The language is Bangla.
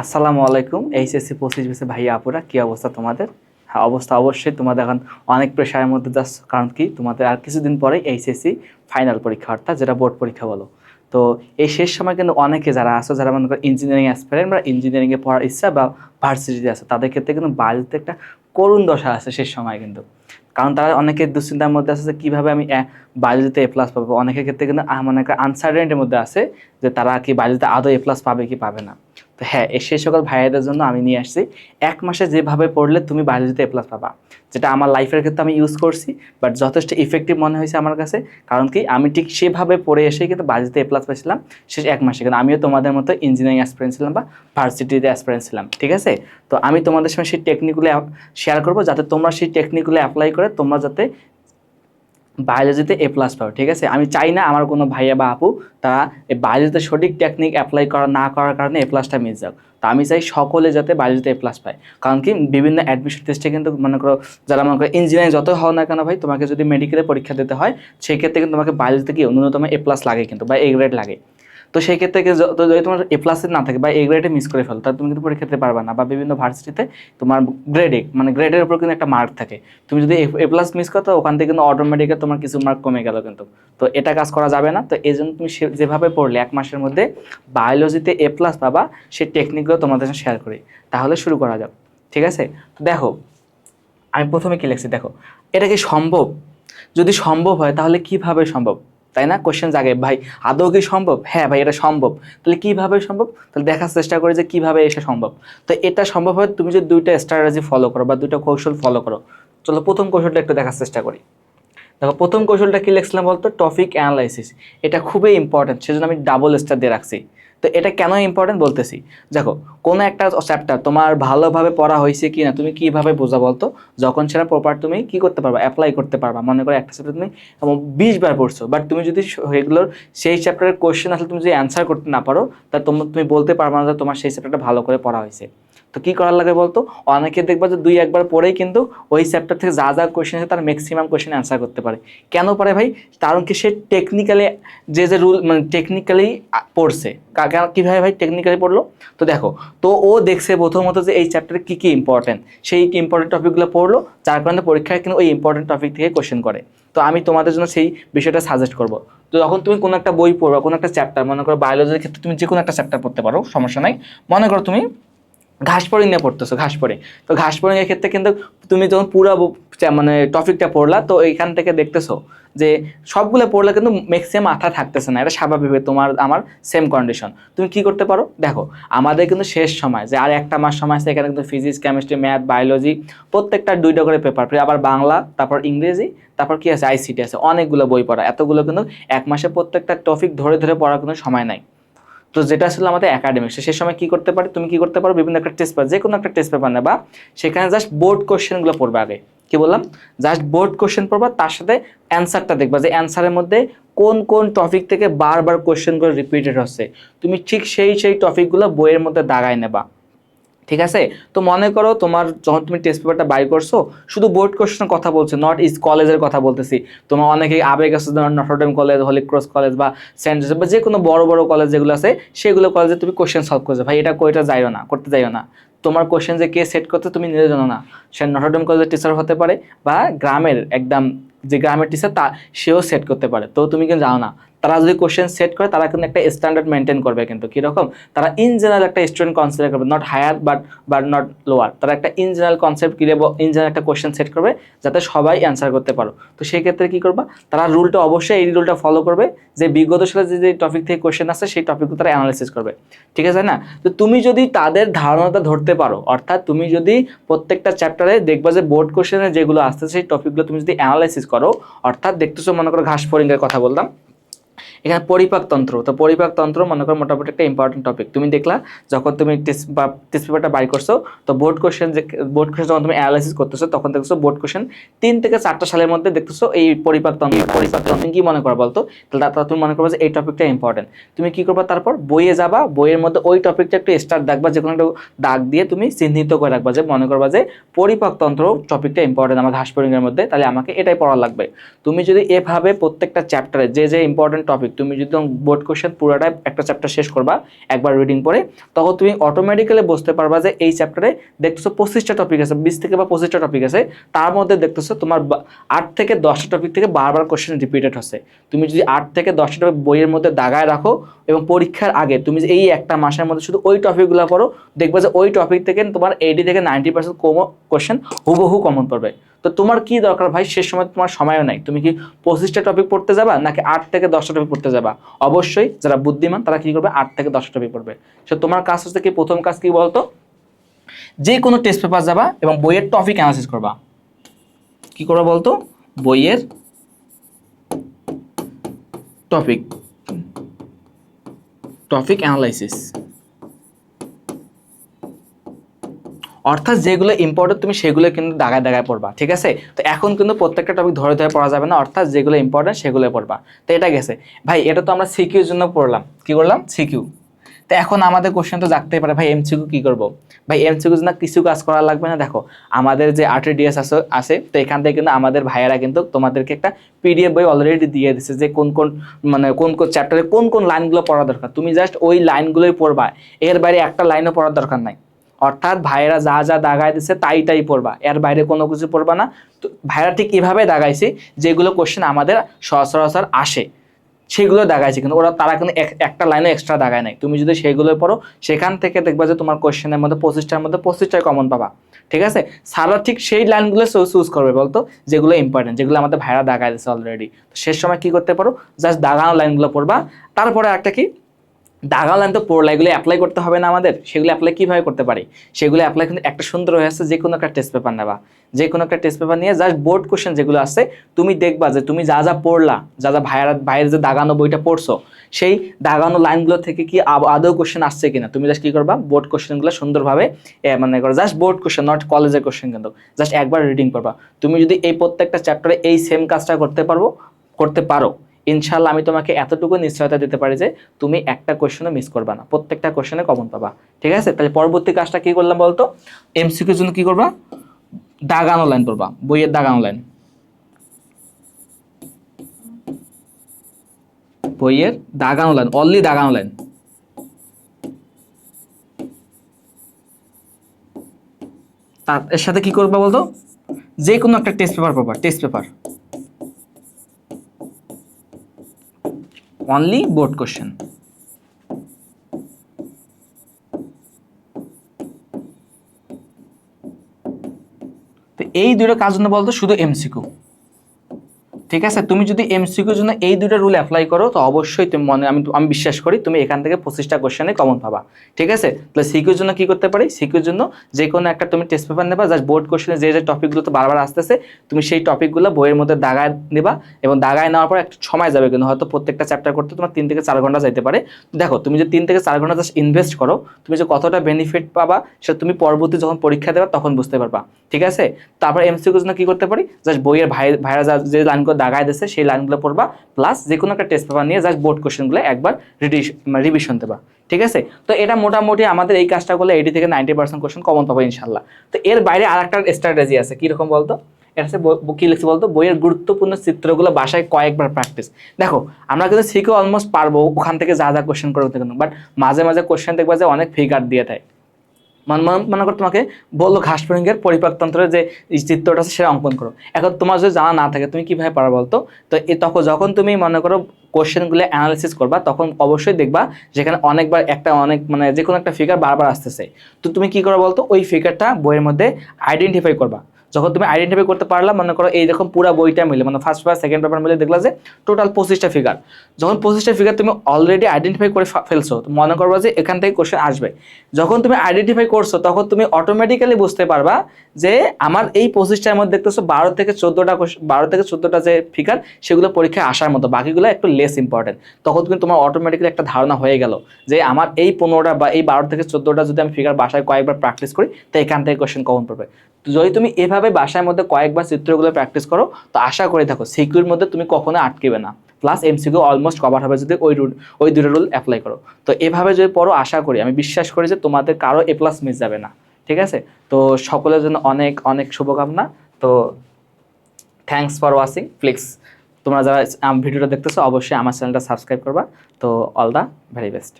আসসালামু আলাইকুম, এইচএসসি পঁচিশ বেসে ভাইয়া আপুরা, কী অবস্থা তোমাদের? হ্যাঁ অবস্থা অবশ্যই তোমাদের এখন অনেক প্রেশারের মধ্যে যাচ্ছ, কারণ কি তোমাদের আর কিছুদিন পরে এইচএসসি ফাইনাল পরীক্ষা, অর্থাৎ যেটা বোর্ড পরীক্ষা বলো। তো এই শেষ সময় কিন্তু অনেকে যারা আসো যারা মনে করো ইঞ্জিনিয়ারিং অ্যাসপারেন্ট বা ইঞ্জিনিয়ারিংয়ে পড়ার ইচ্ছা বা ভার্সিটিতে আছে, তাদের ক্ষেত্রে কিন্তু বাড়িতে একটা করুণ দশা আছে শেষ সময় কিন্তু। কারণ তারা অনেকে দুশ্চিন্তার মধ্যে আছে যে কীভাবে আমি বায়োলজিতে এ প্লাস পাবো। অনেকের ক্ষেত্রে কিন্তু মানে একটা আনসার্টেনিটির মধ্যে আছে যে তারা কি বায়োলজিতে আদৌ এ প্লাস পাবে কি পাবে না। হ্যাঁ সেই সকল ভাইয়াদের জন্য আমি নিয়ে আসছি। এক মাসে যেভাবে পড়লে তুমি বায়োলজিতে এ প্লাস পাবা। যেটা আমার লাইফের ক্ষেত্রে আমি ইউজ করছি বাট যথেষ্ট ইফেক্টিভ মনে হয়েছে আমার কাছে। কারণ কি, আমি ঠিক সেভাবে পড়ে এসে কিন্তু বায়োলজিতে এ প্লাস পেয়েছিলাম শেষ এক মাসে। কিন্তু আমিও তোমাদের মতো ইঞ্জিনিয়ারিং অ্যাসপিরেন্স ছিলাম বা ভার্সিটিতে অ্যাসপিরেন্স ছিলাম, ঠিক আছে? তো আমি তোমাদের সঙ্গে সেই টেকনিকগুলো শেয়ার করব, যাতে তোমরা সেই টেকনিকগুলো অ্যাপ্লাই করে তোমরা যাতে বায়োলজিতে এ প্লাস পাও ঠিক আছে? আমি চাই না আমার কোনো ভাইয়া বা আপু তারা এই বায়োলজিতে সঠিক টেকনিক অ্যাপ্লাই করা, না করার কারণে এ প্লাসটা মিস যাক। তো আমি চাই সকলে যাতে বায়োলজিতে এ প্লাস পায়। কারণ কি বিভিন্ন অ্যাডমিশন টেস্টে কিন্তু মনে করো যারা মনে করো ইঞ্জিনিয়ারিং যতই হও না কেন ভাই, তোমাকে যদি মেডিকেলে পরীক্ষা দিতে হয়, সেক্ষেত্রে কিন্তু তোমাকে বায়োলজিতে কি ন্যূনতম এ প্লাস লাগে কিন্তু বা এ গ্রেড লাগে। তো সেই ক্ষেত্রে যদি তোমার এ প্লাসে না থাকে বা এ গ্রেডে মিস করে ফেলো, তাহলে তুমি কিন্তু পরীক্ষা দিতে পারবে না বা বিভিন্ন ভার্সিটিতে তোমার গ্রেডে মানে গ্রেডের উপর কিন্তু একটা মার্ক থাকে। তুমি যদি এ প্লাস মিস করো, ওখান থেকে কিন্তু অটোমেটিক্যালি তোমার কিছু মার্ক কমে গেল কিন্তু। তো এটা কাজ করা যাবে না। তো এই জন্য তুমি যেভাবে পড়লে, এক মাসের মধ্যে বায়োলজিতে এ প্লাস পাবা সেই টেকনিকগুলো তোমাদের সাথে শেয়ার করি। তাহলে শুরু করা যাক। ঠিক আছে? তো দেখো, আমি প্রথমে কি লিখছি? দেখো, এটা কি সম্ভব? যদি সম্ভব হয়, তাহলে কীভাবে সম্ভব? তাই না? কোশ্চেন জাগে, ভাই, আদৌ কি সম্ভব? হ্যাঁ ভাই, এটা সম্ভব। তাহলে কীভাবে সম্ভব? তাহলে দেখার চেষ্টা করে যে কীভাবে এসে সম্ভব। তো এটা সম্ভব হয় তুমি যদি দুইটা স্ট্র্যাটেজি ফলো করো বা দুইটা কৌশল ফলো করো। চলো প্রথম কৌশলটা একটু দেখার চেষ্টা করি। দেখো, প্রথম কৌশলটা কি লিখছিলাম বলতো? টপিক অ্যানালাইসিস এটা খুবই ইম্পর্টেন্ট সেজন্য আমি ডাবল স্টার দিয়ে রাখছি। তো এটা কেন ইম্পর্টেন্ট বলতেছি? দেখো, কোনো একটা চ্যাপ্টার তোমার ভালোভাবে পড়া হয়েছে কি না তুমি কীভাবে বোঝা বলতো? যখন সেটা প্রপার তুমি কি করতে পারবা? অ্যাপ্লাই করতে পারবা। মনে করো একটা চ্যাপ্টার তুমি বিশ বার পড়ছো বাট তুমি যদি সেগুলোর সেই চ্যাপ্টারের কোয়েশ্চেন আসলে তুমি যদি অ্যান্সার করতে না পারো, তা তুমি বলতে পারবা না যে তোমার সেই চ্যাপ্টারটা ভালো করে পড়া হয়েছে। তো কি করার লাগে বলতো? অনেকে দেখবা যে দুই, একবার পরেই কিন্তু ওই চ্যাপ্টার থেকে যা যা কোয়েশ্চেন আছে তার ম্যাক্সিমাম কোয়েশ্চেন অ্যান্সার করতে পারে। কেন পারে ভাই? কারণ কি সে টেকনিক্যালি যে যে রুল মানে টেকনিক্যালি পড়ছে। কীভাবে ভাই টেকনিক্যালি পড়ল? তো দেখো, তো ও দেখছে প্রথমত যে এই চ্যাপ্টারে কী কী ইম্পর্টেন্ট সেই ইম্পর্টেন্ট টপিকগুলো পড়ল, যার কারণে পরীক্ষায় কিন্তু ওই ইম্পর্টেন্ট টপিক থেকে কোয়েশ্চেন করে। তো আমি তোমাদের জন্য সেই বিষয়টা সাজেস্ট করব। তো যখন তুমি কোনো একটা বই পড়বা, কোনো একটা চ্যাপ্টার মনে করো বায়োলজির ক্ষেত্রে তুমি যে কোনো একটা চ্যাপ্টার পড়তে পারো, সমস্যা নাই। মনে করো তুমি ঘাস পড়ে নিয়ে পড়তেছো ঘাস পড়ে তো ঘাস এর ক্ষেত্রে কিন্তু তুমি যখন পুরো মানে টপিকটা পড়লা, তো এইখান থেকে দেখতেছো যে সবগুলো পড়লে কিন্তু ম্যাক্সিমাম মাথা থাকতেছে না, এটা স্বাভাবিকভাবে তোমার, আমার সেম কন্ডিশন তুমি কি করতে পারো? দেখো, আমাদের কিন্তু শেষ সময়, যে আর একটা মাস সময় আছে, এখানে কিন্তু ফিজিক্স কেমিস্ট্রি ম্যাথ বায়োলজি প্রত্যেকটা দুইটা করে পেপার আবার বাংলা, তারপর ইংরেজি, তারপর কি আছে? আইসিটি আছে, অনেকগুলো বই পড়া, এতগুলো কিন্তু এক মাসে প্রত্যেকটা টপিক ধরে ধরে পড়ার কোনো সময় নাই। তো যেটা আসলে আমাদের একাডেমিক সে সময় কি করতে পারে? তুমি কি করতে পারো? বিভিন্ন একটা টেস্ট পেপার যে কোনো একটা টেস্ট পেপার নেবা। সেখানে জাস্ট বোর্ড কোশ্চেনগুলো পড়বে আগে। কি বললাম? জাস্ট বোর্ড কোশ্চেন পড়বা, তার সাথে অ্যান্সারটা দেখবা যে অ্যান্সারের মধ্যে কোন কোন টপিক থেকে বারবার কোশ্চেনগুলো রিপিটেড হচ্ছে। তুমি ঠিক সেই সেই টপিকগুলো বইয়ের মধ্যে দাগায় নেবা। ঠিক আছে? তো মনে করো তোমার যখন তুমি টেস্ট পেপারটা বাই করছ, শুধু বোর্ড কোশ্চেনের কথা বলছো নট ইজ কলেজের কথা বলতেছি। তোমার অনেকে আবেগ আছে Notre Dame College Holy Cross College বা সেন্ট জোসেফ বা যে কোনো বড় বড় কলেজ যেগুলো আছে, সেগুলো কলেজে তুমি কোশ্চেন সলভ করছ। ভাই, এটা কইটা যাইও না, করতে যাইও না। তোমার কোশ্চেন যে কে সেট করতে তুমি নিজে জানো না। সে নটরডেম কলেজের টিচার হতে পারে বা গ্রামের একদম যে গ্রামের টিচার তা, সেও সেট করতে পারে। তো তুমি কিন্তু জানো না। তারা যদি কোশ্চেন সেট করে, তারা কিন্তু একটা স্ট্যান্ডার্ড মেনটেন করবে কিন্তু। কীরকম? তারা ইন জেনারেল একটা স্টুডেন্ট কনসিডার করবে not higher but but not lower তারা একটা ইন জেনারেল কনসেপ্ট কিনে ইন জেনারেল একটা কোশ্চেন সেট করবে, যাতে সবাই অ্যান্সার করতে পারো। তো সেই ক্ষেত্রে কী করবা? তারা রুলটা অবশ্যই এই রুলটা ফলো করবে, যে বিগত সালে যে যে টপিক থেকে কোশ্চেন আসে, সেই টপিকগুলো তারা অ্যানালাইসিস করবে। ঠিক আছে না? তো তুমি যদি তাদের ধারণাটা ধরতে পারো, অর্থাৎ তুমি যদি প্রত্যেকটা চ্যাপ্টারে দেখবা যে বোর্ড কোশ্চেনে যেগুলো আসছে সেই টপিকগুলো তুমি যদি অ্যানালাইসিস করো, অর্থাৎ দেখতেছো মনে করো ঘাস ফরিংয়ের কথা বললাম এখানে পরিপাকতন্ত্র তো পরিপাকতন্ত্র মনে করো মোটামুটি একটা ইম্পর্টেন্ট টপিক তুমি দেখলা, যখন তুমি টেস্ট বা টেস্ট পেপারটা বাই করছ, তো বোর্ড কোশ্চেন যে বোর্ড কোশ্চেন যখন তুমি অ্যানালাইসিস করতেছো, তখন দেখছ বোর্ড কোশ্চেন তিন থেকে চারটা সালের মধ্যে দেখতেছো এই পরিপাকতন্ত্র পরিপাকতন্ত্র কি মনে করো বলতো? তাহলে তুমি মনে করো যে এই টপিকটা ইম্পর্টেন্ট তুমি কি করবা তারপর? বইয়ে যাবা, বইয়ের মধ্যে ওই টপিকটা একটু স্টার দেখবা যে কোনো একটা দাগ দিয়ে তুমি চিহ্নিত করে রাখবা যে, মনে করবা যে পরিপাকতন্ত্র টপিকটা ইম্পর্টেন্ট আমার ঘাস মধ্যে, তাহলে আমাকে এটাই পড়া লাগবে। তুমি যদি এভাবে প্রত্যেকটা চ্যাপ্টারে যে যে ইম্পর্টেন্ট টপিক তুমি যদি বোর্ড কোশ্চেন পুরোটা একটা চ্যাপ্টার শেষ করবা, একবার রিডিং পরে, তখন তুমি অটোমেটিক্যালি বুঝতে পারবা যে এই চ্যাপ্টারে দেখতেছো পঁচিশটা টপিক আছে, বিশ থেকে বা পঁচিশটা টপিক আছে, তার মধ্যে দেখতেছো তোমার আট থেকে দশটা টপিক থেকে বারবার কোশ্চেন রিপিটেড হচ্ছে। তুমি যদি আট থেকে দশটা টপিক বইয়ের মধ্যে দাগায় রাখো এবং পরীক্ষার আগে তুমি এই একটা মাসের মধ্যে শুধু ওই টপিকগুলো পড়ো, দেখবে যে ওই টপিক থেকে তোমার এইটি থেকে নাইনটি পার্সেন্ট কম কোশ্চেন হুবহু কমন পড়বে। তো তোমার কি দরকার? ভাই শেষ সময় তোমার সময়ও নাই। তুমি কি পঁচিশটা টপিক পড়তে যাবা, নাকি আট থেকে দশটা টপিক পড়তে যাবা? অবশ্যই যারা বুদ্ধিমান, তারা কি করবে? আট থেকে দশটা টপিক পড়বে। সে তোমার কাজ হচ্ছে কি? প্রথম কাজ কি বলতো? যে কোনো টেস্ট পেপার যাবা এবং বইয়ের টপিক অ্যানালাইসিস করবা। কি করবা বলতো? বইয়ের টপিক টপিক অ্যানালাইসিস অর্থাৎ যেগুলো ইম্পর্টেন্ট তুমি সেগুলো কিন্তু দাগায় দাগায় পড়বা, ঠিক আছে? তো এখন কিন্তু প্রত্যেকটা টপিক ধরে ধরে পড়া যাবে না, অর্থাৎ যেগুলো ইম্পর্টেন্ট সেগুলো পড়বা। তো এটা গেছে। ভাই, এটা তো আমরা সিকিউর জন্য পড়লাম। কি করলাম? সিকিউ। তো এখন আমাদের কোশ্চেন তো জাগতেই পারে, ভাই এমসিকিউ কি করব? ভাই এমসিকিউ না কিছু কাজ করা লাগবে না, দেখো। আমাদের যে আরটিডিএস আছে আছে, তো এখান থেকে কিন্তু আমাদের ভাইয়েরা কিন্তু তোমাদেরকে একটা পিডিএফ বই অলরেডি দিয়ে দিছে যে কোন কোন মানে কোন কোন চ্যাপ্টারে কোন কোন লাইনগুলো পড়া দরকার। তুমি জাস্ট ওই লাইনগুলোই পড়বা। এর বাইরে একটা লাইনও পড়ার দরকার নাই। অর্থাৎ ভাইয়েরা যা যা দাগায় দিচ্ছে তাই তাই পড়বা। এর বাইরে কোনো কিছু পড়বা না। তো ভাইয়েরা ঠিক এভাবে দাগাইছে যেগুলো কোশ্চেন আমাদের সচরাচর আসে। সেগুলো দাগাইছে কিন্তু ওরা তারা কিন্তু এক- একটা লাইনে এক্সট্রা দাগায় নাই। তুমি যদি সেগুলো পড়ো, সেখান থেকে দেখবা যে তোমার কোশ্চেনের মধ্যে পঁচিশটার মধ্যে পঁচিশটাই কমন পাবা। ঠিক আছে? সারা ঠিক সেই লাইনগুলো চুজ করবে বলতো, যেগুলো ইম্পর্টেন্ট যেগুলো আমাদের ভাইরা দাগায় দিচ্ছে অলরেডি তো শেষ সময় কি করতে পারো? জাস্ট দাগানো লাইনগুলো পড়বা। তারপরে একটা কি? দাগানো তো পড়লা এগুলো অ্যাপ্লাই করতে হবে না আমাদের, সেগুলো অ্যাপ্লাই কীভাবে করতে পারি? সেগুলো অ্যাপ্লাই কিন্তু একটা সুন্দর হয়ে আসছে যে কোনো একটা টেস্ট পেপার নেবা। যে কোনো একটা টেস্ট পেপার নিয়ে জাস্ট বোর্ড কোশ্চেন যেগুলো আছে, তুমি দেখবা যে তুমি যা যা পড়লা, যা যা ভাইয়েরা, ভাইয়ের যে দাগানো বইটা পড়ছো, সেই দাগানো লাইনগুলো থেকে কি আদৌ কোশ্চেন আসছে কিনা? তুমি জাস্ট কি করবা? বোর্ড কোশ্চেনগুলো সুন্দরভাবে মানে করো জাস্ট বোর্ড কোশ্চেন নট কলেজের কোশ্চেন কিন্তু জাস্ট একবার রিডিং করবা। তুমি যদি এই প্রত্যেকটা চ্যাপ্টারে এই সেম কাজটা করতে পারব, করতে পারো। ইনশাল্লাহ আমি তোমাকে এতটুকু নিশ্চয়তা দিতে পারি যে তুমি একটা কোশ্চেনও মিস করবে না। প্রত্যেকটা কোশ্চেনে কমন পাবা। ঠিক আছে? তাহলে পরবর্তী কাজটা কি করলাম বলতো? এমসিকিউর জন্য কি করবা? দাগানো লাইন পড়বা বইয়ের দাগানো লাইন বইয়ের দাগানো লাইন অনলি দাগানো লাইন তার, এর সাথে কি করবা বলতো? যে কোনো একটা টেস্ট পেপার পাবা test paper only board question. তো এই দুটো কাজ জন্য বলতো? শুধু এমসিকিউ ঠিক আছে? তুমি যদি এমসিকিউর জন্য এই দুটো রুল অ্যাপ্লাই করো, তো অবশ্যই তুমি মনে, আমি আমি বিশ্বাস করি তুমি এখান থেকে পঁচিশটা কোশ্চেনে কমন পাবা। ঠিক আছে? তাহলে সিকিউর জন্য কি করতে পারি? সিকিউর জন্য যে কোনো একটা তুমি টেস্ট পেপার নেবা জাস্ট বোর্ড কোশ্চেনে যে যে টপিকগুলো তো বারবার আসতেছে, তুমি সেই টপিকগুলো বইয়ের মধ্যে দাগায় নেবা এবং দাগায় নেওয়ার পর একটা সময় যাবে কিন্তু হয়তো প্রত্যেকটা চ্যাপ্টার করতে তোমার তিন থেকে চার ঘণ্টা যাইতে পারে। দেখো, তুমি যে তিন থেকে চার ঘণ্টা জাস্ট ইনভেস্ট করো, তুমি যে কতটা বেনিফিট পাবা সেটা তুমি পরবর্তী যখন পরীক্ষা দেবা তখন বুঝতে পারবা। ঠিক আছে? তারপর এমসিকিউর জন্য কি করতে পারি? জাস্ট বইয়ের ভাই, ভাইরা যা- লাইনগুলো দাগায় দিচ্ছে সেই লাইনগুলো পড়বা প্লাস যে কোনো একটা টেস্ট পেপার নিয়ে জাস্ট বোর্ড কোশ্চেনগুলো একবার রিভিশন দেবা, ঠিক আছে? তো এটা মোটামুটি আমাদের এই কাজটা করলে এইটি থেকে নাইনটি পার্সেন্ট কোশ্চেন কমন পাবো ইনশাল্লাহ। তো এর বাইরে আর একটা স্ট্র্যাটেজি আছে, কীরকম বলতো? এটা কি লিখছে বলতো? বইয়ের গুরুত্বপূর্ণ চিত্রগুলো বাসায় কয়েকবার প্র্যাকটিস দেখো, আমরা কিন্তু শিখে অলমোস্ট পারব, ওখান থেকে যা যা কোশ্চেন করতে কিন্তু। বাট মাঝে মাঝে কোশ্চেন দেখবা যে অনেক ফিগার দিয়ে দেয়। মান করো তোমাকে বলল ঘাস ফড়িংয়ের পরিপাকতন্ত্রের যে চিত্রটা আছে, সেটা অঙ্কন করো। এখন তোমার যদি জানা না থাকে, তুমি কীভাবে পারো বলতো? তো তখন যখন তুমি মনে করো কোশ্চেনগুলো অ্যানালিসিস করবা, তখন অবশ্যই দেখবা যেখানে অনেকবার একটা অনেক মানে যে কোনো একটা ফিগার বারবার আসতেছে। তো তুমি কি করো বলতো? ওই ফিগারটা বইয়ের মধ্যে আইডেন্টিফাই করবা। যখন তুমি আইডেন্টিফাই করতে পারলা, মনে করো এই রকম পুরো বইটা মিলে মানে ফার্স্ট পেপার সেকেন্ড পেপার মিলে দেখলা যে টোটাল পঁচিশটা ফিগার যখন পঁচিশটা ফিগার তুমি অলরেডি আইডেন্টিফাই করে ফেলছো মনে করবা যে এখান থেকে কোশ্চেন আসবে। যখন তুমি আইডেন্টিফাই করছ, তখন তুমি অটোমেটিক্যালি বুঝতে পারবা যে আমার এই পঁচিশটার মধ্যে দেখতেছো বারো থেকে চোদ্দোটা বারো থেকে চোদ্দোটা যে ফিগার সেগুলো পরীক্ষায় আসার মতো, বাকিগুলো একটু লেস ইম্পর্টেন্ট তখন কিন্তু তোমার অটোমেটিক্যালি একটা ধারণা হয়ে গেল যে আমার এই পনেরোটা বা এই বারো থেকে চোদ্দোটা যদি আমি ফিগার বাসায় কয়েকবার প্র্যাকটিস করি, তো এখান থেকে কোশ্চেন কমন পড়বে? যদি তুমি এভাবে বাসার মধ্যে কয়েকবার চিত্রগুলো প্র্যাকটিস করো, তো আশা করে থাকো সিকিউর মধ্যে তুমি কখনো আটকেবে না। প্লাস এমসিকিউ অলমোস্ট কভার হবে যদি ওই রুল ওই দুটো রুল অ্যাপ্লাই করো। তো এভাবে যদি পড়ো, আশা করি, আমি বিশ্বাস করি যে তোমাদের কারও এ প্লাস মিস যাবে না। ঠিক আছে? তো সকলের জন্য অনেক অনেক শুভকামনা। তো থ্যাংকস ফর ওয়াচিং ফ্লিক্স তোমরা যারা ভিডিওটা দেখতেছো, অবশ্যই আমার চ্যানেলটা সাবস্ক্রাইব করবা। তো অল দ্য ভেরি বেস্ট